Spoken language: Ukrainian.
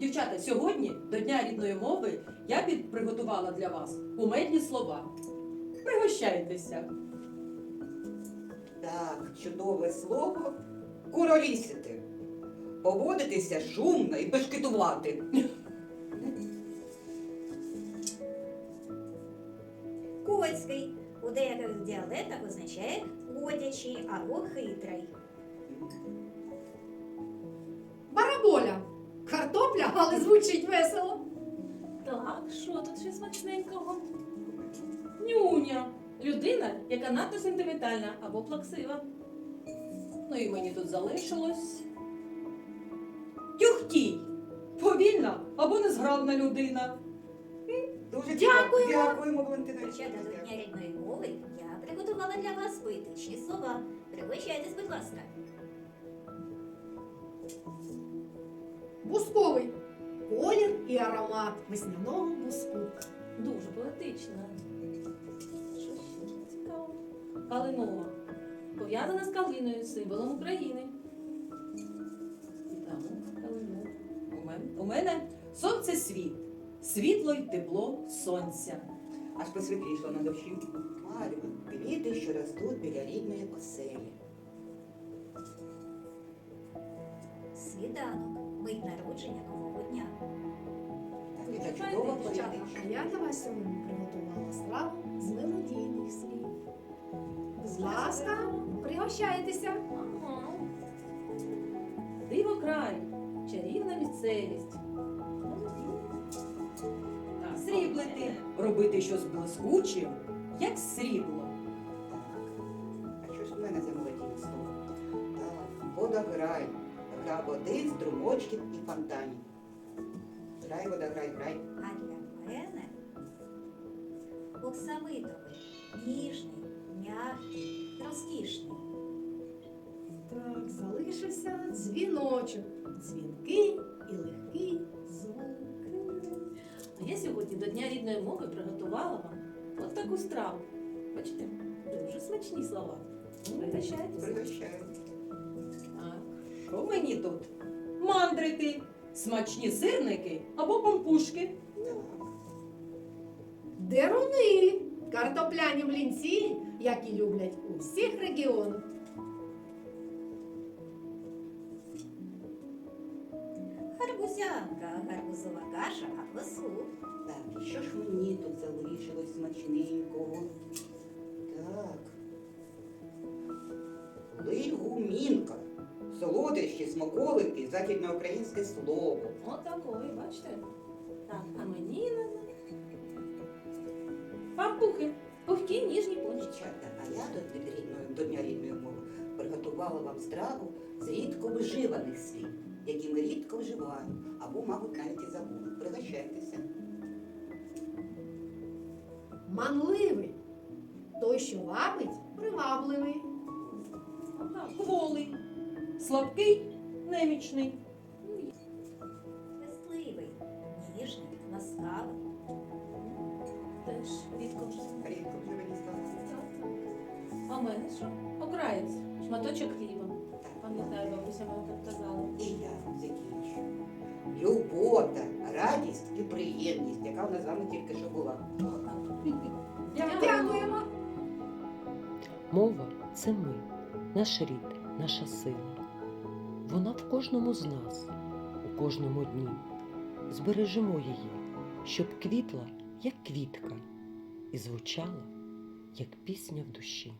Дівчата, сьогодні до Дня рідної мови я під- приготувала для вас кумедні слова. Пригощайтеся. Так, чудове слово куролісити. Поводитися шумно і бешкетувати. Кольський у деяких діалектах означає ходячий або хитрий. Бараболя. Картопля, але звучить весело. Так, що тут ще смачненького? Нюня. Людина, яка надто сентиментальна або плаксива. Ну і мені тут залишилось. Тюхтій. Повільна або незграбна людина. Дуже Дякуємо. Дякуємо, Валентина. Дівчата, до Дня рідної мови я приготувала для вас поетичні слова. Пригощайтесь, будь ласка. Бусковий. Колір і аромат весняного буску. Дуже поетична. Що ще цікаво? Калинова. Пов'язана з калиною, символом України. Так, калина. У мене, у мене сонце світ. Світло й тепло сонця. Аж посвітлішло на душі. Мальва, квіти, що ростуть біля рідної оселі. Світанок. Мить народження нового дня. А я для вас сьогодні приготувала страву з мелодійних слів. Будь ласка, пригощайтеся. Диво край. Чарівна місцевість. Сріблити. Робити щось блискучим, як срібло. Так, а що ж в мене за молодінь слово? Так, водограй. Гра води, струмочків і фонтанів. Грай, водограй, грай. А для мене оксамитовий, ніжний, м'який, розкішний. Так, залишився дзвіночок. Дзвінкий і легкий звук. А я сьогодні до Дня рідної мови приготувала вам от таку страву. Бачите, дуже смачні слова. Пригощайтеся. Пригощаю. Що мені тут? Мандрики, смачні сирники або пампушки. Деруни. Картопляні млінці, які люблять у всіх регіонах. Гарбузянка, гарбузова каша або суп. Так, і що ж мені тут залишилось смачненького? Солодощі, смаколики, західноукраїнське слово. От такої, бачите? Так, а мені пампухи. Пухкі ніжні пончики. Дівчата, а я тут від рідної, до Дня рідної мови приготувала вам страву з рідко вживаних слів, які ми рідко вживаємо, або, мабуть, навіть і забули. Пригощайтеся. Манливий. Той, що вабить, привабливий. Слабкий, немічний. Щасливий, ніжний, ласкавий. Теж рідко вже. А мене що? Окраєць, шматочок хліба. Пам'ятаю, бабуся так казала. І я закінчу. Любота, радість і приємність, яка в нас з вами тільки що була. Дякуємо. Мова це ми, наш рід, наша сила. Вона в кожному з нас, у кожному дні. Збережемо її, щоб квітла, як квітка, і звучала, як пісня в душі.